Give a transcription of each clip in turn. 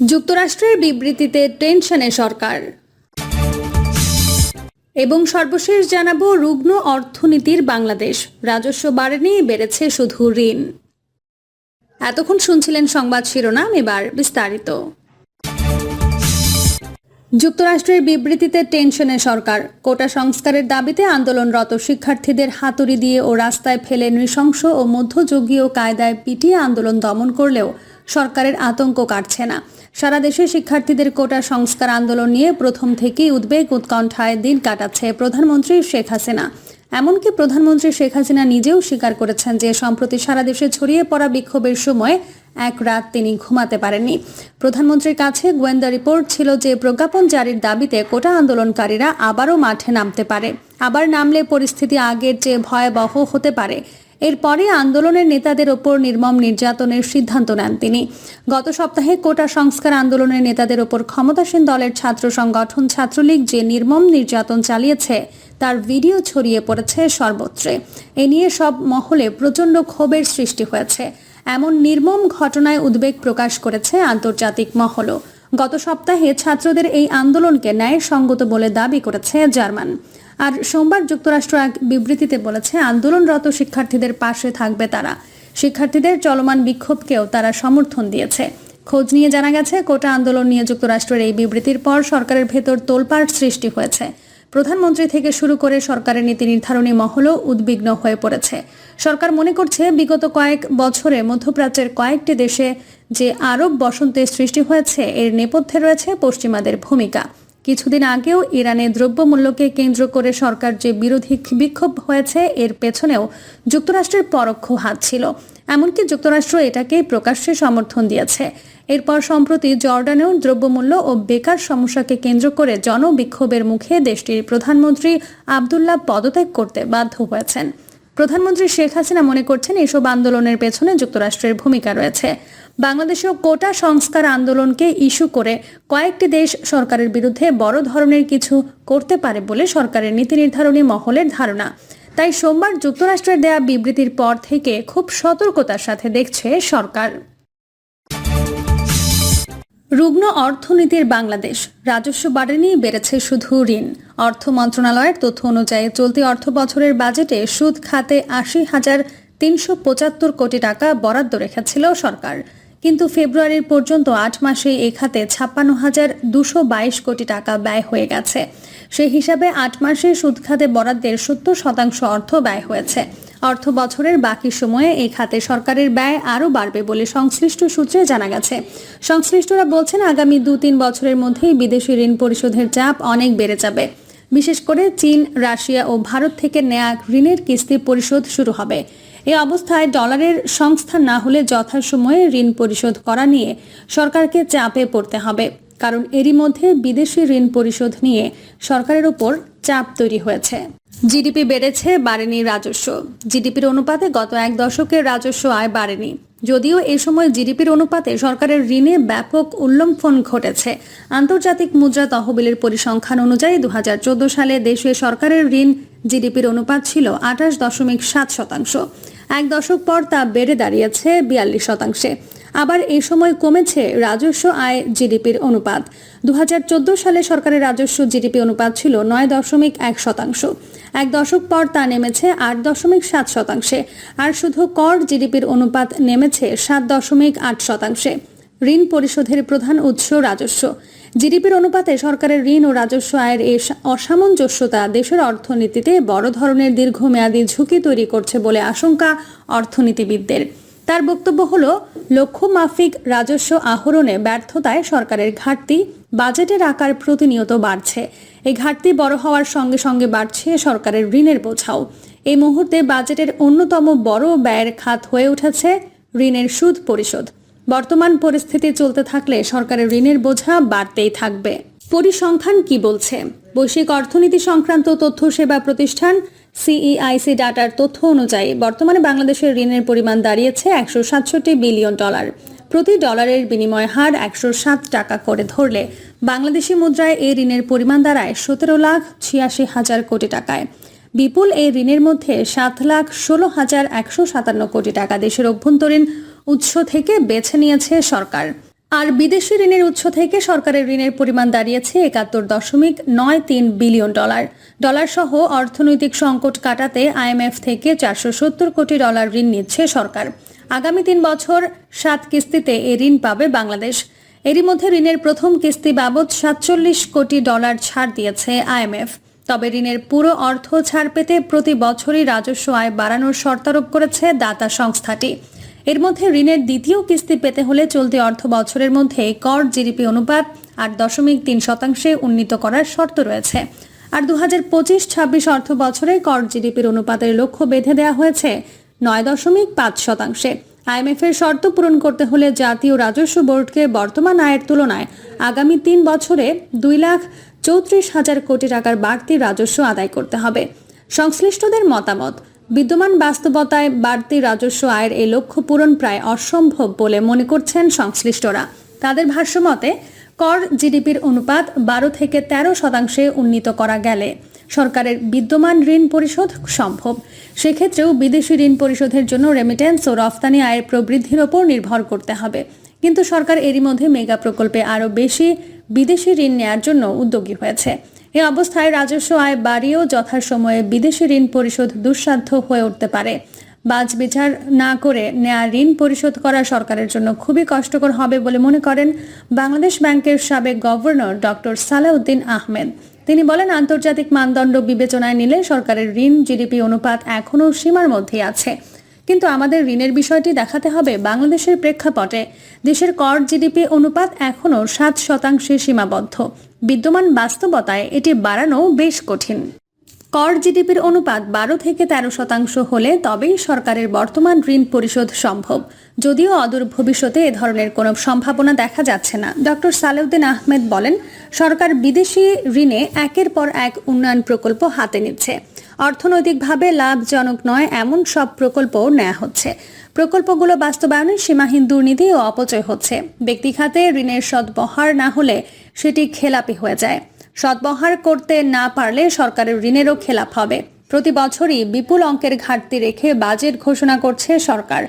যুক্তরাষ্ট্রের বিবৃতিতে টেনশনে সরকার। এবং সর্বশেষ জানাব রুগ্ন অর্থনীতির বাংলাদেশ। রাজস্ব বাড়েনি, বেড়েছে শুধু ঋণ। এতক্ষণ শুনছিলেন সংবাদ শিরোনাম, এবার বিস্তারিত। যুক্তরাষ্ট্রের বিবৃতিতে টেনশনে সরকার। কোটা সংস্কারের দাবিতে আন্দোলনরত শিক্ষার্থীদের হাতুড়ি দিয়ে ও রাস্তায় ফেলে নৃশংস ও মধ্যযুগীয় কায়দায় পিটিয়ে আন্দোলন দমন করলেও সরকারের আতঙ্ক কাটছে না। সারা দেশে শিক্ষার্থীদের কোটা সংস্কার আন্দোলন নিয়ে প্রথম থেকেই উদ্বেগ উৎকণ্ঠায় দিন কাটাচ্ছে প্রধানমন্ত্রী শেখ হাসিনা। এমনকি প্রধানমন্ত্রী শেখ হাসিনা নিজেও স্বীকার করেছেন যে, সম্প্রতি সারা দেশে ছড়িয়ে পড়া বিক্ষোভের সময় এক রাত তিনি ঘুমাতে পারেননি। প্রধানমন্ত্রীর কাছে গোয়েন্দা রিপোর্ট ছিল যে, প্রজ্ঞাপন জারির দাবিতে কোটা আন্দোলনকারীরা আবারও মাঠে নামতে পারে। আবার নামলে পরিস্থিতি আগের চেয়ে ভয়াবহ হতে পারে। এরপরে আন্দোলনের নেতাদের ওপর নির্মম নির্যাতনের সিদ্ধান্ত নেন তিনি। গত সপ্তাহে কোটা সংস্কার আন্দোলনের নেতাদের ওপর ক্ষমতাসীন দলের ছাত্র সংগঠন ছাত্রলীগ যে নির্মম নির্যাতন চালিয়েছে, তার ভিডিও ছড়িয়ে পড়েছে সর্বত্রে। এ নিয়ে সব মহলে প্রচণ্ড ক্ষোভের সৃষ্টি হয়েছে। এমন নির্মম ঘটনায় উদ্বেগ প্রকাশ করেছে আন্তর্জাতিক মহলও গত সপ্তাহে ছাত্রদের এই আন্দোলনকে ন্যায়সঙ্গত বলে দাবি করেছে জার্মান। আর সোমবার যুক্তরাষ্ট্র এক বিবৃতিতে বলেছে, আন্দোলনরত শিক্ষার্থীদের পাশে থাকবে তারা। শিক্ষার্থীদের চলমান বিক্ষোভকেও তারা সমর্থন দিয়েছে। খোঁজ নিয়ে জানা গেছে, কোটা আন্দোলন নিয়ে যুক্তরাষ্ট্রের এই বিবৃতির পর সরকারের ভেতর তোলপাড় সৃষ্টি হয়েছে। প্রধানমন্ত্রী থেকে শুরু করে সরকারের নীতি নির্ধারণী মহলও উদ্বিগ্ন হয়ে পড়েছে। সরকার মনে করছে, বিগত কয়েক বছরে মধ্যপ্রাচ্যের কয়েকটি দেশে যে আরব বসন্তের সৃষ্টি হয়েছে, এর নেপথ্যে রয়েছে পশ্চিমাদের ভূমিকা। কিছুদিন আগেও ইরানে দ্রব্যমূল্যকে কেন্দ্র করে সরকার যে বিরোধী বিক্ষোভ হয়েছে, এর পেছনেও যুক্তরাষ্ট্রের পরোক্ষ হাত ছিল। এমনকি যুক্তরাষ্ট্র এটাকেই প্রকাশ্যে সমর্থন দিয়েছে। এরপর সম্প্রতি জর্ডানেও দ্রব্যমূল্য ও বেকার সমস্যাকে কেন্দ্র করে জনবিক্ষোভের মুখে দেশটির প্রধানমন্ত্রী আবদুল্লাহ পদত্যাগ করতে বাধ্য হয়েছেন। প্রধানমন্ত্রী শেখ হাসিনা মনে করছেন এসব আন্দোলনের পেছনে যুক্তরাষ্ট্রের ভূমিকা রয়েছে। বাংলাদেশেও কোটা সংস্কার আন্দোলনকে ইস্যু করে কয়েকটি দেশ সরকারের বিরুদ্ধে বড় ধরনের কিছু করতে পারে বলে সরকারের নীতি নির্ধারণী মহলের ধারণা। তাই সোমবার যুক্তরাষ্ট্রের দেয়া বিবৃতির পর থেকে খুব সতর্কতার সাথে দেখছে সরকার। রুগ্ন অর্থনীতির বাংলাদেশ। রাজস্ব বাড়েনি বেড়েছে শুধু ঋণ। অর্থ মন্ত্রণালয়ের তথ্য অনুযায়ী চলতি অর্থ বছরের বাজেটে সুদ খাতে আশি হাজার তিনশো পঁচাত্তর কোটি টাকা বরাদ্দ রেখেছিল সরকার। কিন্তু ফেব্রুয়ারির পর্যন্ত আট মাসে এ খাতে ছাপ্পান্ন হাজার দুশো বাইশ কোটি টাকা ব্যয় হয়ে গেছে। সেই হিসাবে আট মাসে সুদ খাতে বরাদ্দের সত্তর শতাংশ অর্থ ব্যয় হয়েছে। অর্থ বছরের বাকি সময়ে এই খাতে সরকারের ব্যয় আরও বাড়বে বলে সংশ্লিষ্ট সূত্রে জানা গেছে। সংশ্লিষ্টরা বলছেন, আগামী দু তিন বছরের মধ্যেই বিদেশি ঋণ পরিশোধের চাপ অনেক বেড়ে যাবে। বিশেষ করে চীন, রাশিয়া ও ভারত থেকে নেয়া ঋণের কিস্তি পরিশোধ শুরু হবে। এ অবস্থায় ডলারের সংস্থা না হলে যথাসময়ে ঋণ পরিশোধ করা নিয়ে সরকারকে চাপে পড়তে হবে। কারণ এরই মধ্যে বিদেশি ঋণ পরিশোধ নিয়ে সরকারের ওপর চাপ তৈরি হয়েছে। জিডিপি বেড়েছে, বাড়েনি রাজস্ব। জিডিপির অনুপাতে গত এক দশকের রাজস্ব আয় বাড়েনি। যদিও এ সময় জিডিপির অনুপাতে সরকারের ঋণে ব্যাপক উল্লম্ফন ঘটেছে। আন্তর্জাতিক মুদ্রা তহবিলের পরিসংখ্যান অনুযায়ী দু হাজার চোদ্দ সালে দেশে সরকারের ঋণ জিডিপির অনুপাত ছিল আঠাশ দশমিক সাত শতাংশ। এক দশক পর তা বেড়ে দাঁড়িয়েছে বিয়াল্লিশ শতাংশে। আবার এই সময় কমেছে রাজস্ব আয় জিডিপির অনুপাত। দু হাজার চোদ্দ সালে সরকারের রাজস্ব জিডিপি অনুপাত ছিল নয় দশমিক এক শতাংশ। এক দশক পর তা নেমেছে আট দশমিক সাত শতাংশে। আর শুধু কর জিডিপির অনুপাত নেমেছে সাত দশমিক আট শতাংশে। ঋণ পরিশোধের প্রধান উৎস রাজস্ব। জিডিপির অনুপাতে সরকারের ঋণ ও রাজস্ব আয়ের এই অসামঞ্জস্যতা দেশের অর্থনীতিতে বড় ধরনের দীর্ঘমেয়াদী ঝুঁকি তৈরি করছে বলে আশঙ্কা অর্থনীতিবিদদের। তার বক্তব্য হল, লক্ষ্যমাফিক রাজস্ব আহরণে ব্যর্থতায় সরকারের ঘাটতি বাজেটের আকার প্রতিনিয়ত বাড়ছে। এই ঘাটতি বড় হওয়ার সঙ্গে সঙ্গে বাড়ছে সরকারের ঋণের বোঝাও। এই মুহূর্তে বাজেটের অন্যতম বড় ব্যয়ের খাত হয়ে উঠেছে ঋণের সুদ পরিশোধ। বর্তমান পরিস্থিতি চলতে থাকলে সরকারের ঋণের বোঝা বাড়তেই থাকবে। পরিসংখ্যান কি বলছে? বৈশ্বিক অর্থনীতি সংক্রান্ত তথ্য সেবা প্রতিষ্ঠান সিইআইসি ডাটার তথ্য অনুযায়ী বর্তমানে বাংলাদেশের ঋণের পরিমাণ দাঁড়িয়েছে একশো সাতষট্টি বিলিয়ন ডলার। প্রতি ডলারের বিনিময় হার একশো সাত টাকা করে ধরলে বাংলাদেশি মুদ্রায় এই ঋণের পরিমাণ দাঁড়ায় সতেরো লাখ ছিয়াশি হাজার কোটি টাকায়। বিপুল এই ঋণের মধ্যে সাত লাখ ষোলো হাজার একশো সাতান্ন কোটি টাকা দেশের অভ্যন্তরীণ উৎস থেকে বেছে নিয়েছে সরকার। আর বিদেশি ঋণের উৎস থেকে সরকারের ঋণের পরিমাণ দাঁড়িয়েছে একাত্তর দশমিক নয় তিন বিলিয়ন ডলার। ডলার সহ অর্থনৈতিক সংকট কাটাতে আইএমএফ থেকে চারশো সত্তর কোটি ডলার ঋণ নিচ্ছে সরকার। আগামী তিন বছর সাত কিস্তিতে এ ঋণ পাবে বাংলাদেশ। এরই মধ্যে ঋণের প্রথম কিস্তি বাবদ সাতচল্লিশ কোটি ডলার ছাড় দিয়েছে আইএমএফ তবে ঋণের পুরো অর্থ ছাড় পেতে প্রতি বছরই রাজস্ব আয় বাড়ানোর শর্তারোপ করেছে দাতা সংস্থাটি। এর মধ্যে ঋণের দ্বিতীয় কিস্তি পেতে হলে চলতি অর্থ বছরের মধ্যে কর, জিডিপি অনুপাত আট দশমিক তিন শতাংশে উন্নীত করার শর্ত রয়েছে। আর দু হাজার পঁচিশ ছাব্বিশ অর্থ বছরে কর, জিডিপির অনুপাতের লক্ষ্য বেঁধে দেওয়া হয়েছে। নয় দশমিক পাঁচ শতাংশে। আইএমএফ এর শর্ত পূরণ করতে হলে জাতীয় রাজস্ব বোর্ডকে বর্তমান আয়ের তুলনায় আগামী তিন বছরে দুই লাখ চৌত্রিশ হাজার কোটি টাকার বাড়তি রাজস্ব আদায় করতে হবে। সংশ্লিষ্টদের মতামত, বিদ্যমান বাস্তবতায় বাড়তি রাজস্ব আয়ের এই লক্ষ্য পূরণ প্রায় অসম্ভব বলে মনে করছেন সংশ্লিষ্টরা। তাদের ভাষ্যমতে কর জিডিপির অনুপাত বারো থেকে তেরো শতাংশে উন্নীত করা গেলে সরকারের বিদ্যমান ঋণ পরিশোধ সম্ভব। সেক্ষেত্রেও বিদেশি ঋণ পরিশোধের জন্য রেমিটেন্স ও রফতানি আয়ের প্রবৃদ্ধির ওপর নির্ভর করতে হবে। কিন্তু সরকার এরই মধ্যে মেগা প্রকল্পে আরও বেশি বিদেশি ঋণ নেয়ার জন্য উদ্যোগী হয়েছে। এ অবস্থায় রাজস্ব আয় বাড়িয়েও যথাসময়ে বিদেশি ঋণ পরিশোধ দুঃসাধ্য হয়ে উঠতে পারে। বাজ বিচার না করে নেয়া ঋণ পরিশোধ করা সরকারের জন্য খুবই কষ্টকর হবে বলে মনে করেন বাংলাদেশ ব্যাংকের সাবেক গভর্নর ডক্টর সালাউদ্দিন আহমেদ। তিনি বলেন, আন্তর্জাতিক মানদণ্ড বিবেচনায় নিলে সরকারের ঋণ, জিডিপি অনুপাত এখনও সীমার মধ্যেই আছে। কিন্তু আমাদের ঋণের বিষয়টি দেখাতে হবে বাংলাদেশের প্রেক্ষাপটে। দেশের কর, জিডিপি অনুপাত এখনও সাত শতাংশে সীমাবদ্ধ। বিদ্যমান বাস্তবতায় এটি বাড়ানো বেশ কঠিন। কর জিডিপির অনুপাত বারো থেকে তেরো শতাংশ হলে তবেই সরকারের বর্তমান ঋণ পরিশোধ সম্ভব। যদিও অদূর ভবিষ্যতে এ ধরনের কোনো সম্ভাবনা দেখা যাচ্ছে না। ডক্টর সালেউদ্দিন আহমেদ বলেন, সরকার বিদেশি ঋণে একের পর এক উন্নয়ন প্রকল্প হাতে নিচ্ছে। অর্থনৈতিকভাবে লাভজনক নয় এমন সব প্রকল্প নেওয়া হচ্ছে। প্রকল্পগুলো বাস্তবায়নে সীমাহীন দুর্নীতি ও অপচয় হচ্ছে। ব্যক্তি খাতে ঋণের সদ্বহার না হলে সেটি খেলাপি হয়ে যায়। সদ্বহার করতে না পারলে সরকারের ঋণেরও খেলাপ হবে। প্রতি বছরই বিপুল অঙ্কের ঘাটতি রেখে বাজেট ঘোষণা করছে সরকার।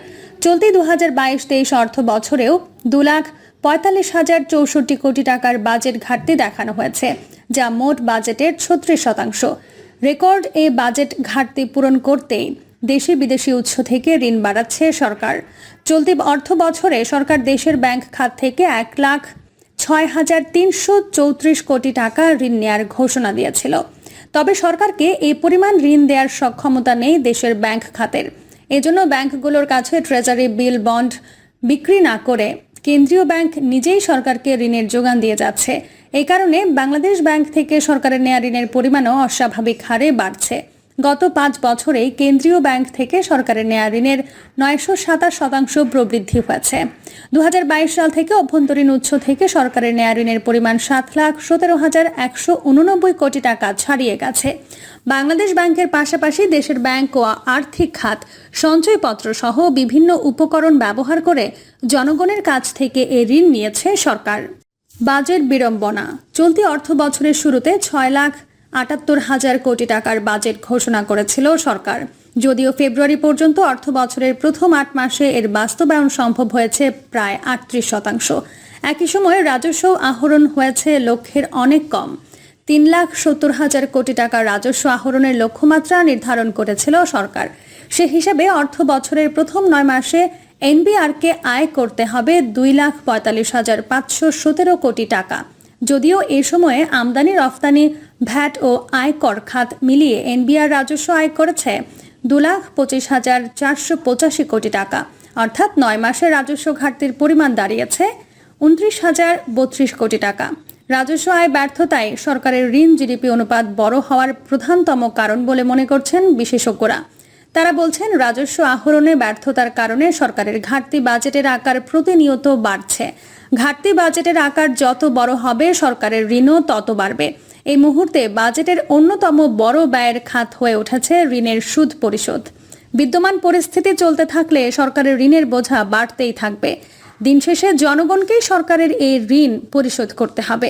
চলতি দু হাজার বাইশ তেইশ অর্থ বছরেও দু লাখ পঁয়তাল্লিশ হাজার চৌষট্টি কোটি টাকার বাজেট ঘাটতি দেখানো হয়েছে, যা মোট বাজেটের ছত্রিশ শতাংশ। রেকর্ড এ বাজেট ঘাটতি পূরণ করতেই দেশি বিদেশি উৎস থেকে ঋণ বাড়াচ্ছে সরকার। চলতি অর্থ বছরে সরকার দেশের ব্যাংক খাত থেকে এক লাখ ছয় হাজার তিনশো চৌত্রিশ কোটি টাকা ঋণ নেয়ার ঘোষণা দিয়েছিল। তবে সরকারকে এই পরিমাণ ঋণ দেওয়ার সক্ষমতা নেই দেশের ব্যাংক খাতের। এজন্য ব্যাংকগুলোর কাছে ট্রেজারি, বিল, বন্ড বিক্রি না করে কেন্দ্রীয় ব্যাংক নিজেই সরকারকে ঋণের যোগান দিয়ে যাচ্ছে। এই কারণে বাংলাদেশ ব্যাংক থেকে সরকারের নেয়া ঋণের পরিমাণও অস্বাভাবিক হারে বাড়ছে। গত পাঁচ বছরে কেন্দ্রীয় ব্যাংক থেকে সরকারের নেয়া ঋণের নয়শো সাতাশ শতাংশ প্রবৃদ্ধি হয়েছে। দু হাজার বাইশ সাল থেকে অভ্যন্তরীণ উৎস থেকে সরকারের নেয়া ঋণের পরিমাণ সাত লাখ সতেরো হাজার একশো উননব্বই কোটি টাকা ছাড়িয়ে গেছে। বাংলাদেশ ব্যাংকের পাশাপাশি দেশের ব্যাংক ও আর্থিক খাত, সঞ্চয়পত্র সহ বিভিন্ন উপকরণ ব্যবহার করে জনগণের কাছ থেকে এ ঋণ নিয়েছে সরকার। বাজেট বিড়ম্বনা, চলতি অর্থ বছরের শুরুতে ছয় লাখ আটাত্তর হাজার কোটি টাকার বাজেট ঘোষণা করেছিল সরকার। যদিও ফেব্রুয়ারি পর্যন্ত অর্থ বছরের প্রথম আট মাসে এর বাস্তবায়ন সম্ভব হয়েছে প্রায় আটত্রিশ শতাংশ। একই সময়ে রাজস্ব আহরণ হয়েছে লক্ষ্যের অনেক কম। তিন লাখ সত্তর হাজার কোটি টাকা রাজস্ব আহরণের লক্ষ্যমাত্রা নির্ধারণ করেছিল সরকার। সে হিসাবে অর্থ বছরের প্রথম নয় মাসে এনবিআরকে আয় করতে হবে দুই লাখ পঁয়তাল্লিশ হাজার পাঁচশো সতেরো কোটি টাকা। যদিও এ সময়ে আমদানি রফতানি, ভ্যাট ও আয়কর খাত মিলিয়ে এনবিআর রাজস্ব আয় করেছে দু লাখ পঁচিশ হাজার চারশো পঁচাশি কোটি টাকা। অর্থাৎ নয় মাসের রাজস্ব ঘাটতির পরিমাণ দাঁড়িয়েছে উনত্রিশ হাজার বত্রিশ কোটি টাকা। রাজস্ব আয় ব্যর্থতায় সরকারের ঋণ, জিডিপি অনুপাত বড় হওয়ার প্রধানতম কারণ বলে মনে করছেন বিশেষজ্ঞরা। তারা বলছেন, রাজস্ব আহরণে ব্যর্থতার কারণে সরকারের ঘাটতি বাজেটের আকার প্রতিনিয়ত বাড়ছে। ঘাটতি বাজেটের আকার যত বড় হবে, সরকারের ঋণও তত বাড়বে। এই মুহূর্তে বাজেটের অন্যতম বড় ব্যয়ের খাত হয়ে উঠেছে ঋণের সুদ পরিশোধ। বিদ্যমান পরিস্থিতি চলতে থাকলে সরকারের ঋণের বোঝা বাড়তেই থাকবে। দিন শেষে জনগণকেই সরকারের এই ঋণ পরিশোধ করতে হবে।